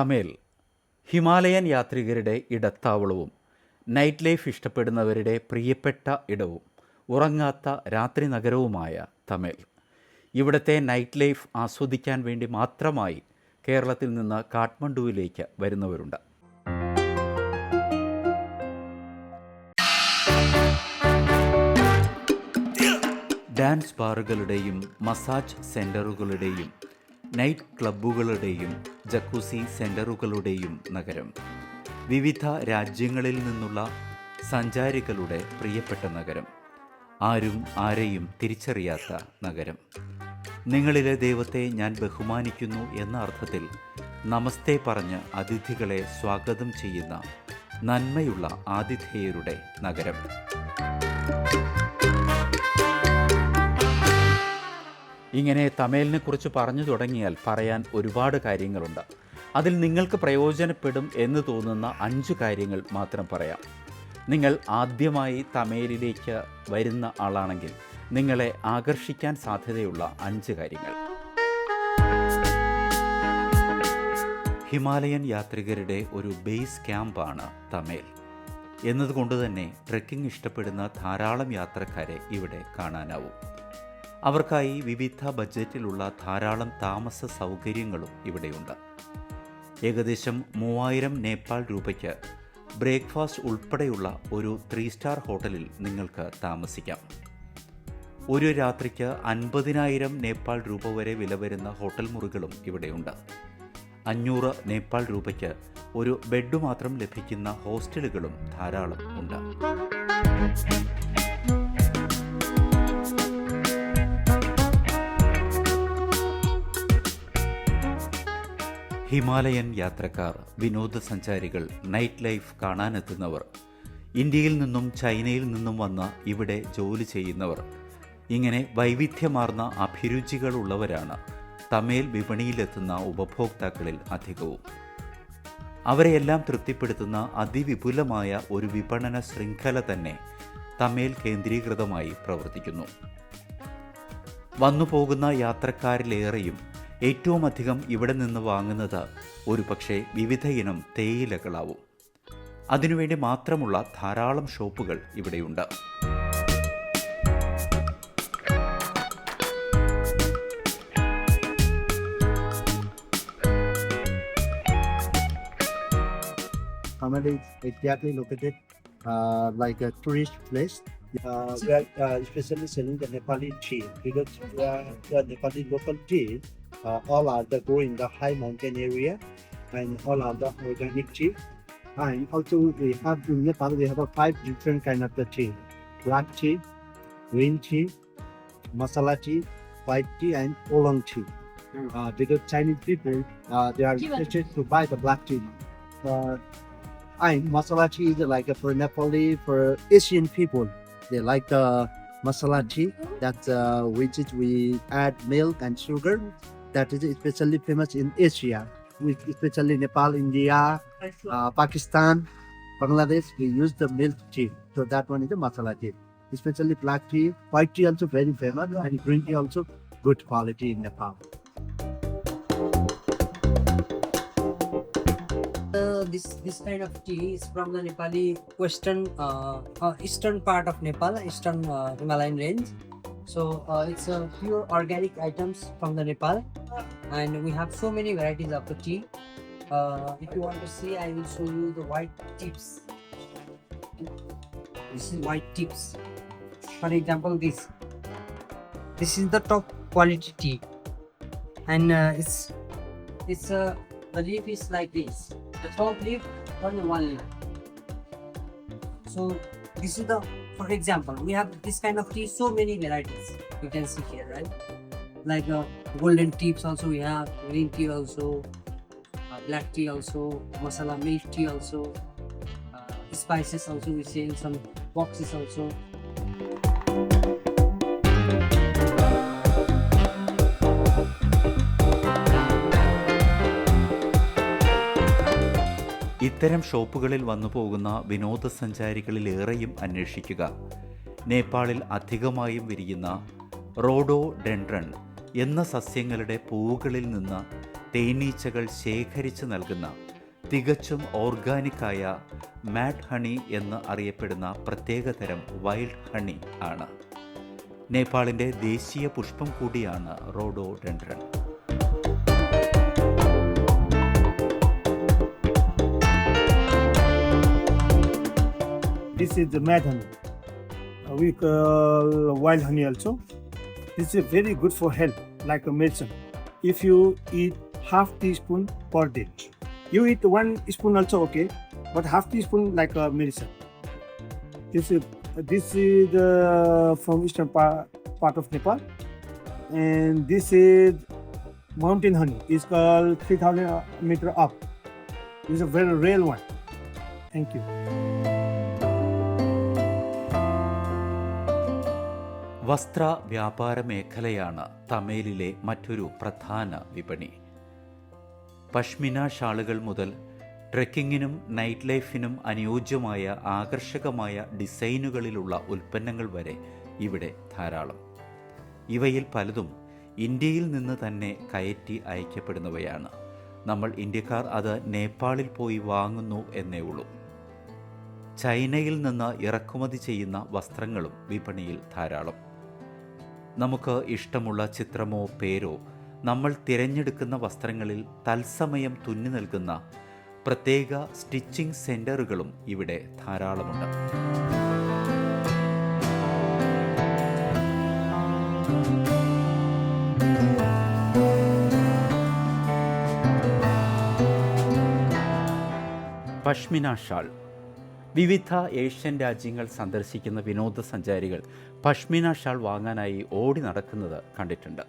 തമേൽ ഹിമാലയൻ യാത്രികരുടെ ഇടത്താവളവും night life ഇഷ്ടപ്പെടുന്നവരുടെ പ്രിയപ്പെട്ട ഇടവും ഉറങ്ങാത്ത രാത്രി നഗരവുമായ തമേൽ. ഇവിടുത്തെ നൈറ്റ് ലൈഫ് ആസ്വദിക്കാൻ വേണ്ടി മാത്രമായി കേരളത്തിൽ നിന്ന് കാഠ്മണ്ഡുവിലേക്ക് വരുന്നവരുണ്ട്. ഡാൻസ് ബാറുകളുടെയും മസാജ് സെന്ററുകളുടെയും നൈറ്റ് ക്ലബ്ബുകളുടെയും ജക്കൂസി സെന്ററുകളുടെയും നഗരം വിവിധ രാജ്യങ്ങളിൽ നിന്നുള്ള സഞ്ചാരികളുടെ പ്രിയപ്പെട്ട നഗരം. ആരും ആരെയും തിരിച്ചറിയാത്ത നഗരം. നിങ്ങളിലെ ദൈവത്തെ ഞാൻ ബഹുമാനിക്കുന്നു എന്ന അർത്ഥത്തിൽ നമസ്തേ പറഞ്ഞ് അതിഥികളെ സ്വാഗതം ചെയ്യുന്ന നന്മയുള്ള ആതിഥേയരുടെ നഗരം. ഇങ്ങനെ തമേലിനെ കുറിച്ച് പറഞ്ഞു തുടങ്ങിയാൽ പറയാൻ ഒരുപാട് കാര്യങ്ങളുണ്ട്. അതിൽ നിങ്ങൾക്ക് പ്രയോജനപ്പെടും എന്ന് തോന്നുന്ന അഞ്ച് കാര്യങ്ങൾ മാത്രം പറയാം. നിങ്ങൾ ആദ്യമായി തമേലിലേക്ക് വരുന്ന ആളാണെങ്കിൽ നിങ്ങളെ ആകർഷിക്കാൻ സാധ്യതയുള്ള അഞ്ച് കാര്യങ്ങൾ. ഹിമാലയൻ യാത്രികരുടെ ഒരു ബേസ് ക്യാമ്പാണ് തമേൽ എന്നതുകൊണ്ട് തന്നെ ട്രെക്കിംഗ് ഇഷ്ടപ്പെടുന്ന ധാരാളം യാത്രക്കാരെ ഇവിടെ കാണാനാവും. അവർക്കായി വിവിധ ബജറ്റിലുള്ള ധാരാളം താമസ സൗകര്യങ്ങളും ഇവിടെയുണ്ട്. ഏകദേശം മൂവായിരം നേപ്പാൾ രൂപയ്ക്ക് ബ്രേക്ക്ഫാസ്റ്റ് ഉൾപ്പെടെയുള്ള ഒരു ത്രീ സ്റ്റാർ ഹോട്ടലിൽ നിങ്ങൾക്ക് താമസിക്കാം. ഒരു രാത്രിക്ക് അൻപതിനായിരം നേപ്പാൾ രൂപ വരെ വില വരുന്ന ഹോട്ടൽ മുറികളും ഇവിടെയുണ്ട്. അഞ്ഞൂറ് നേപ്പാൾ രൂപയ്ക്ക് ഒരു ബെഡ് മാത്രം ലഭിക്കുന്ന ഹോസ്റ്റലുകളും ധാരാളം ഉണ്ട്. ഹിമാലയൻ യാത്രക്കാർ വിനോദസഞ്ചാരികൾ നൈറ്റ് ലൈഫ് കാണാനെത്തുന്നവർ ഇന്ത്യയിൽ നിന്നും ചൈനയിൽ നിന്നും വന്ന ഇവിടെ ജോലി ചെയ്യുന്നവർ ഇങ്ങനെ വൈവിധ്യമാർന്ന അഭിരുചികളുള്ളവരാണ് തമേൽ വിപണിയിലെത്തുന്ന ഉപഭോക്താക്കളിൽ അധികവും. അവരെയെല്ലാം തൃപ്തിപ്പെടുത്തുന്ന അതിവിപുലമായ ഒരു വിപണന ശൃംഖല തന്നെ തമേൽ കേന്ദ്രീകൃതമായി പ്രവർത്തിക്കുന്നു. വന്നുപോകുന്ന യാത്രക്കാരിലേറെയും ഏറ്റവും അധികം ഇവിടെ നിന്ന് വാങ്ങുന്നത് ഒരു പക്ഷേ വിവിധ ഇനം തേയിലകളാവും അതിനുവേണ്ടി മാത്രമുള്ള ധാരാളം ഷോപ്പുകൾ ഇവിടെയുണ്ട് uh. Uh, we are uh, especially selling the Nepali tea because we are the Nepali local tea, uh, all are the grow in the high mountain area and all are the organic tea. And also we have in Nepal we have a five different kind of the tea: black tea, green tea, masala tea, white tea, and oolong tea. Uh, because Chinese people uh, they are interested to buy the black tea. Uh, and masala tea is like for Nepali for Asian people. They like the masala tea that uh, which is we add milk and sugar. That is especially famous in Asia, with especially Nepal, India, uh, Pakistan, Bangladesh. We use the milk tea. So that one is the masala tea. Especially black tea, white tea also very famous, and green tea also good quality in Nepal. Uh, this this kind of tea is from the Nepali western uh, uh, eastern part of Nepal, eastern uh, Himalayan range. So uh, it's uh, pure organic items from the Nepal, and we have so many varieties of the tea. Uh, if you want to see, I will show you the white tips. This is white tips. For example, this. This is the top quality tea, and uh, it's it's uh, the leaf is like this. The top leaf only one leaf. So this is the for example we have this kind of tea so many varieties you can see here right like uh, golden tips also we have green tea also uh, black tea also masala milk tea also uh, spices also we sell some boxes also ഇത്തരം ഷോപ്പുകളിൽ വന്നു പോകുന്ന വിനോദസഞ്ചാരികളിലേറെയും അന്വേഷിക്കുക നേപ്പാളിൽ അധികമായും വിരിയുന്ന റോഡോ ഡെൻഡ്രൺ എന്ന സസ്യങ്ങളുടെ പൂവുകളിൽ നിന്ന് തേനീച്ചകൾ ശേഖരിച്ചു നൽകുന്ന തികച്ചും ഓർഗാനിക്കായ മാഡ് ഹണി എന്ന് അറിയപ്പെടുന്ന പ്രത്യേകതരം വൈൽഡ് ഹണി ആണ് നേപ്പാളിന്റെ ദേശീയ പുഷ്പം കൂടിയാണ് റോഡോ ഡെൻഡ്രൺ This is the mad honey. We call wild honey also. Is very good for health, like a medicine. If you eat half teaspoon per day, you eat one spoon also okay, but half teaspoon like a medicine. This is this is from eastern part, part of Nepal, and this is mountain honey. It's called 3000 meter up. It's a very rare one. Thank you. വസ്ത്ര വ്യാപാര മേഖലയാണ് തമേലിലെ മറ്റൊരു പ്രധാന വിപണി. പഷ്മിന ഷാളുകൾ മുതൽ ട്രെക്കിങ്ങിനും night ലൈഫിനും അനുയോജ്യമായ ആകർഷകമായ ഡിസൈനുകളിലുള്ള ഉൽപ്പന്നങ്ങൾ വരെ ഇവിടെ ധാരാളം. ഇവയിൽ പലതും ഇന്ത്യയിൽ നിന്ന് തന്നെ കയറ്റി അയക്കപ്പെടുന്നവയാണ്. നമ്മൾ ഇന്ത്യക്കാർ അത് നേപ്പാളിൽ പോയി വാങ്ങുന്നു എന്നേ ഉള്ളൂ. ചൈനയിൽ നിന്ന് ഇറക്കുമതി ചെയ്യുന്ന വസ്ത്രങ്ങളും വിപണിയിൽ ധാരാളം. നമുക്ക് ഇഷ്ടമുള്ള ചിത്രമോ പേരോ നമ്മൾ തിരഞ്ഞെടുക്കുന്ന വസ്ത്രങ്ങളിൽ തത്സമയം തുന്നി നൽകുന്ന പ്രത്യേക സ്റ്റിച്ചിങ് സെന്ററുകളും ഇവിടെ ധാരാളമുണ്ട്. പഷ്മിന ഷാൾ വിവിധ ഏഷ്യൻ രാജ്യങ്ങൾ സന്ദർശിക്കുന്ന വിനോദസഞ്ചാരികൾ പഷ്മിന ഷാൾ വാങ്ങാനായി ഓടി നടക്കുന്നത് കണ്ടിട്ടുണ്ട്.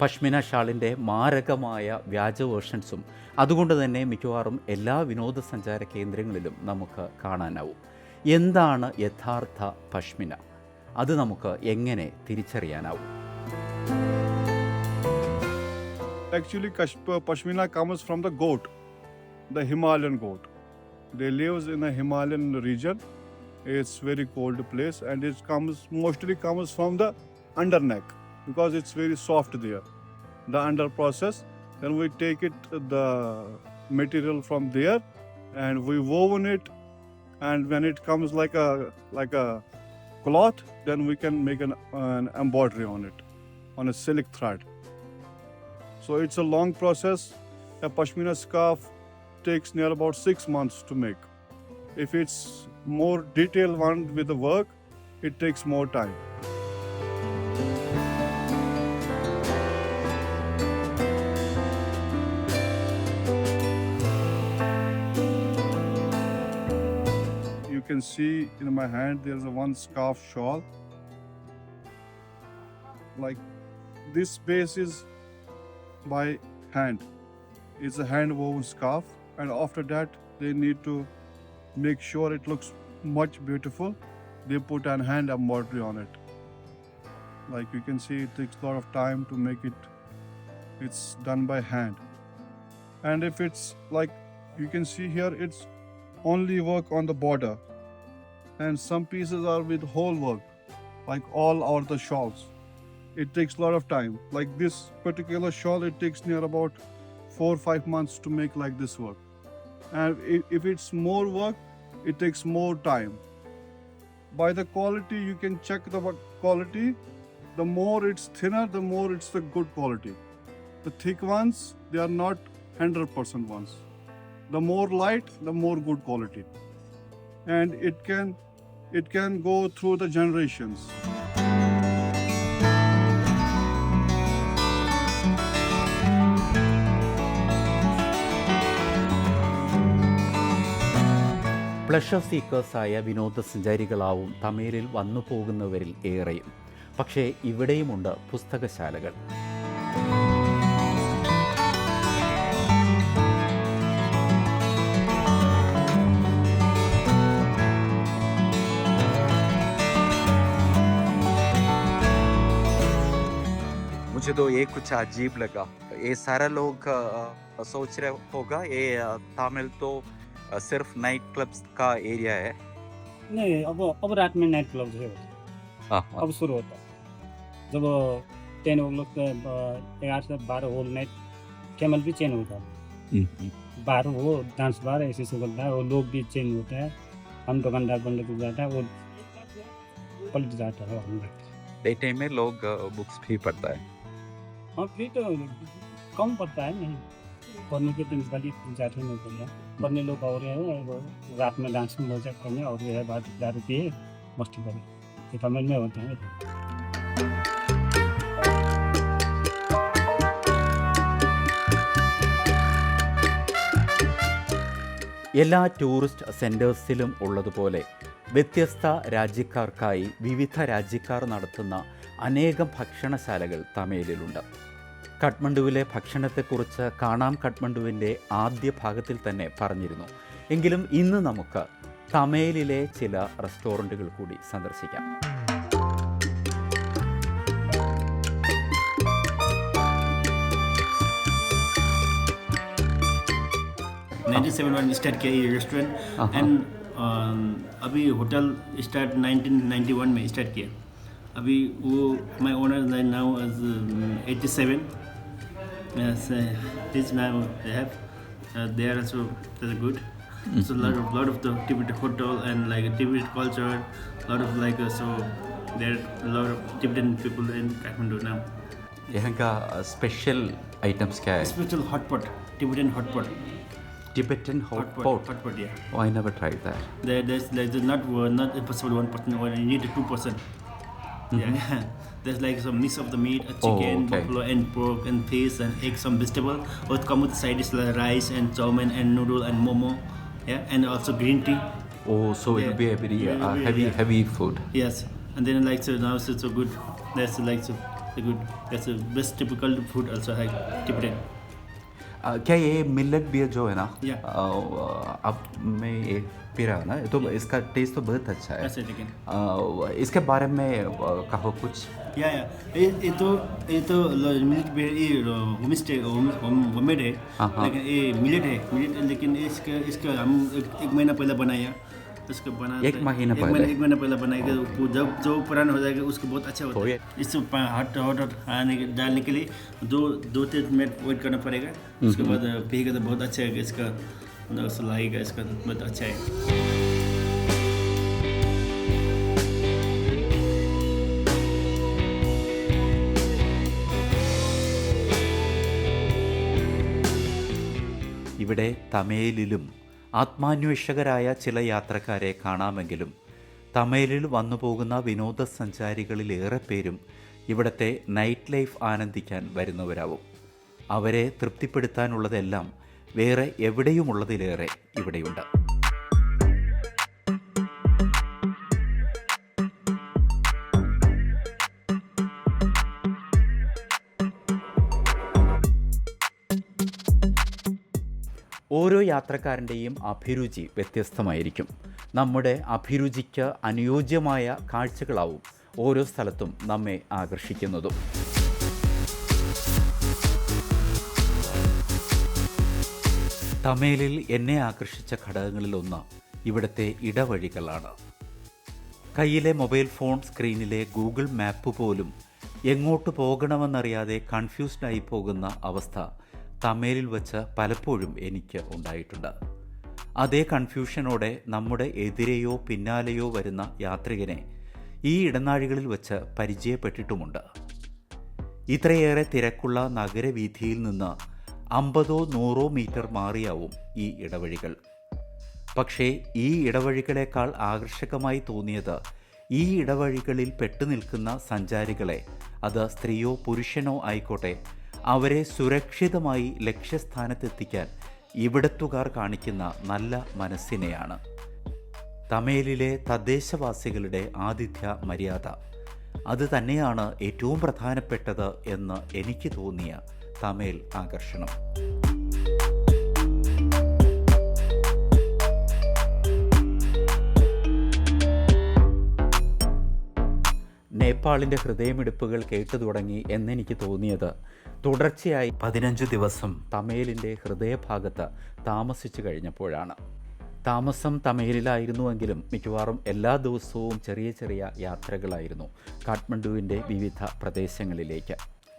പഷ്മിന ഷാളിന്റെ മാരകമായ വ്യാജ വേർഷൻസും അതുകൊണ്ട് തന്നെ മിക്കവാറും എല്ലാ വിനോദസഞ്ചാര കേന്ദ്രങ്ങളിലും നമുക്ക് കാണാനാവും. എന്താണ് യഥാർത്ഥ പഷ്മിന? അത് നമുക്ക് എങ്ങനെ തിരിച്ചറിയാനാവും? Kash- Pashmina comes from the goat, the Himalayan goat. They lives in the Himalayan region. It's very cold place, and it comes mostly comes from the under neck because it's very soft there. The under process, then we take it the material from there, and we woven it, and when it comes like a like a cloth, then we can make an, an embroidery on it, on a silk thread. So it's a long process. A pashmina scarf takes near about six months to make. If it's more detailed one with the work, it takes more time. You can see in my hand there's a one scarf shawl. Like this base is by hand. It's a hand woven scarf, and after that, they need to make sure it looks much beautiful. They put an hand embroidery on it. Like you can see, it takes a lot of time to make it. It's done by hand. And if it's like you can see here, it's only work on the border, and some pieces are with whole work, like all over the shawls it takes a lot of time. Like this particular shawl, it takes near about four or five months to make like this work. And if it's more work, it takes more time. By the quality, you can check the quality. The more it's thinner, the more it's the good quality. The thick ones, they are not 100% ones. The more light, the more good quality. And it can it can go through the generations. Pleasure സീക്കേഴ്സായ വിനോദസഞ്ചാരികളാവും തമേലിൽ വന്നു പോകുന്നവരിൽ ഏറെയും പക്ഷേ ഇവിടെയുമുണ്ട് പുസ്തകശാലകൾ मुझे तो ये कुछ अजीब लगा ये सारा लोग अ, सोच रहे होगा ये अ, तमिल तो सिर्फ़ नाइट क्लब्स का एरिया है। नहीं अब अब रात में नाइट क्लब है हाँ, हाँ। अब शुरू होता है। जब टेन ओ क्लॉक ग्यारह से बारह होल नाइट कैमल भी चेंज होता है। बार वो डांस बार ऐसे से बोलता है वो लोग भी चेंज होता है। हम दुकानदार बंद हो जाता है वो पलट जाता है हम डे टाइम में लोग बुक्स भी पढ़ता है। हाँ फ्री तो कम पड़ता है नहीं। पढ़ने के तो वाली जाते नहीं पड़ेगा पढ़ने लोग और है वो रात में डांस में मजा करने और जो है बात दारू पिए मस्ती करे ये तमिल में होता है എല്ലാ ടൂറിസ്റ്റ് സെൻറ്റേഴ്സിലും ഉള്ളതുപോലെ വ്യത്യസ്ത രാജ്യക്കാർക്കായി വിവിധ രാജ്യക്കാർ നടത്തുന്ന അനേകം ഭക്ഷണശാലകൾ തമേലിലുണ്ട് കഠ്മണ്ഡുവിലെ ഭക്ഷണത്തെക്കുറിച്ച് കാണാം കഠ്മണ്ഡുവിൻ്റെ ആദ്യ ഭാഗത്തിൽ തന്നെ പറഞ്ഞിരുന്നു എങ്കിലും ഇന്ന് നമുക്ക് തമേലിലെ ചില റെസ്റ്റോറൻറ്റുകൾ കൂടി സന്ദർശിക്കാം 1971 स्टार्ट किया ये रेस्टोरेंट एंड अभी होटल स्टार्ट 1991 में स्टार्ट किया अभी वो my owner now is 87 yes uh, this now they have uh, they are also they're good Mm-hmm. so a lot of lot of the Tibetan hotel and like Tibetan culture a lot of like uh, so there are a lot of Tibetan people in Kathmandu now यहाँ का special items क्या है special hot pot Tibetan hot pot Tibetan pot hot pot yeah I never tried that There, there's, there's not uh, not impossible one person. Or you need two person. Yeah, there's like some mix of the meat, a Oh, chicken, okay. buffalo, and pork, and fish, and egg, some vegetable. Or come with side dish like rice and chow mein and noodle and momo. Yeah, and also green tea. Oh, so it will be a very uh, yeah, heavy, yeah. heavy food. Yes, and then like so now it's so good. That's like so, so good. That's the best typical food also like Tibetan. क्या ये millet beer जो है ना अब मैं ये P रहा हूँ ना तो इसका टेस्ट तो बहुत अच्छा है। इसके बारे में कहो कुछ। या या ये ये तो ये तो मिलेट पे ये होम स्टे होममेड है। हाँ, हाँ। लेकिन ये मिलेट है मिलेट लेकिन इसका इसका हम एक, एक महीना पहले बनाया। उसको बना एक महीना एक पहले? महीना एक महीना पहले बनाएगा वो जब जो पुराना हो जाएगा उसको बहुत अच्छा होता तो है ये- इसको हॉट हॉट आने के डालने के लिए दो दो तीन मिनट वेट करना पड़ेगा उसके बाद पिएगा तो बहुत अच्छा है इसका मतलब लगेगा इसका बहुत अच्छा है ഇവിടെ തമേലിലും ആത്മാന്വേഷകരായ ചില യാത്രക്കാരെ കാണാമെങ്കിലും തമിഴിൽ വന്നുപോകുന്ന പോകുന്ന വിനോദസഞ്ചാരികളിൽ ഏറെ പേരും ഇവിടത്തെ നൈറ്റ് ലൈഫ് ആനന്ദിക്കാൻ വരുന്നവരാവും. അവരെ തൃപ്തിപ്പെടുത്താനുള്ളതെല്ലാം വേറെ എവിടെയുമുള്ളതിലേറെ ഇവിടെയുണ്ട്. ഓരോ യാത്രക്കാരന്റെയും അഭിരുചി വ്യത്യസ്തമായിരിക്കും. നമ്മുടെ അഭിരുചിക്ക് അനുയോജ്യമായ കാഴ്ചകളാവും ഓരോ സ്ഥലത്തും നമ്മെ ആകർഷിക്കുന്നതും. തമേലിൽ എന്നെ ആകർഷിച്ച ഘടകങ്ങളിലൊന്ന് ഇവിടുത്തെ ഇടവഴികളാണ്. കയ്യിലെ മൊബൈൽ ഫോൺ സ്ക്രീനിലെ ഗൂഗിൾ മാപ്പ് പോലും എങ്ങോട്ട് പോകണമെന്നറിയാതെ കൺഫ്യൂസ്ഡായി പോകുന്ന അവസ്ഥ തമേലിൽ വച്ച് പലപ്പോഴും എനിക്ക് ഉണ്ടായിട്ടുണ്ട്. അതേ കൺഫ്യൂഷനോടെ നമ്മുടെ എതിരെയോ പിന്നാലെയോ വരുന്ന യാത്രികനെ ഈ ഇടനാഴികളിൽ വച്ച് പരിചയപ്പെട്ടിട്ടുമുണ്ട്. ഇത്രയേറെ തിരക്കുള്ള നഗരവീഥിയിൽ നിന്ന് അമ്പതോ നൂറോ മീറ്റർ മാറിയാവും ഈ ഇടവഴികൾ. പക്ഷേ ഈ ഇടവഴികളേക്കാൾ ആകർഷകമായി തോന്നിയത് ഈ ഇടവഴികളിൽ പെട്ടുനിൽക്കുന്ന സഞ്ചാരികളെ അത് സ്ത്രീയോ പുരുഷനോ ആയിക്കോട്ടെ അവരെ സുരക്ഷിതമായി ലക്ഷ്യസ്ഥാനത്തെത്തിക്കാൻ ഇവിടത്തുകാർ കാണിക്കുന്ന നല്ല മനസ്സിനെയാണ്. തമേലിലെ തദ്ദേശവാസികളുടെ ആതിഥ്യ മര്യാദ. അത് തന്നെയാണ് ഏറ്റവും പ്രധാനപ്പെട്ടത് എന്ന് എനിക്ക് തോന്നിയ തമേൽ ആകർഷണം. നേപ്പാളിന്റെ ഹൃദയമിടിപ്പുകൾ കേട്ടു തുടങ്ങി എന്നെനിക്ക് തോന്നിയത് തുടർച്ചയായി പതിനഞ്ച് ദിവസം തമേലിന്റെ ഹൃദയഭാഗത്ത് താമസിച്ചു കഴിഞ്ഞപ്പോഴാണ്. താമസം തമേലിലായിരുന്നുവെങ്കിലും മിക്കവാറും എല്ലാ ദിവസവും ചെറിയ ചെറിയ യാത്രകളായിരുന്നു കാഠ്മണ്ഡുവിന്റെ വിവിധ പ്രദേശങ്ങളിലേക്ക്.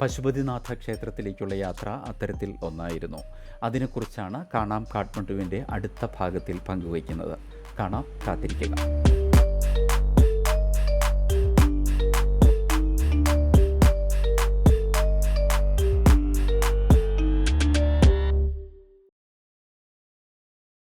പശുപതിനാഥ ക്ഷേത്രത്തിലേക്കുള്ള യാത്ര അത്തരത്തിൽ ഒന്നായിരുന്നു. അതിനെക്കുറിച്ചാണ് കാണാം കാഠ്മണ്ഡുവിന്റെ അടുത്ത ഭാഗത്തിൽ പങ്കുവയ്ക്കുന്നത്. കാണാം കാത്തിരിക്കുക.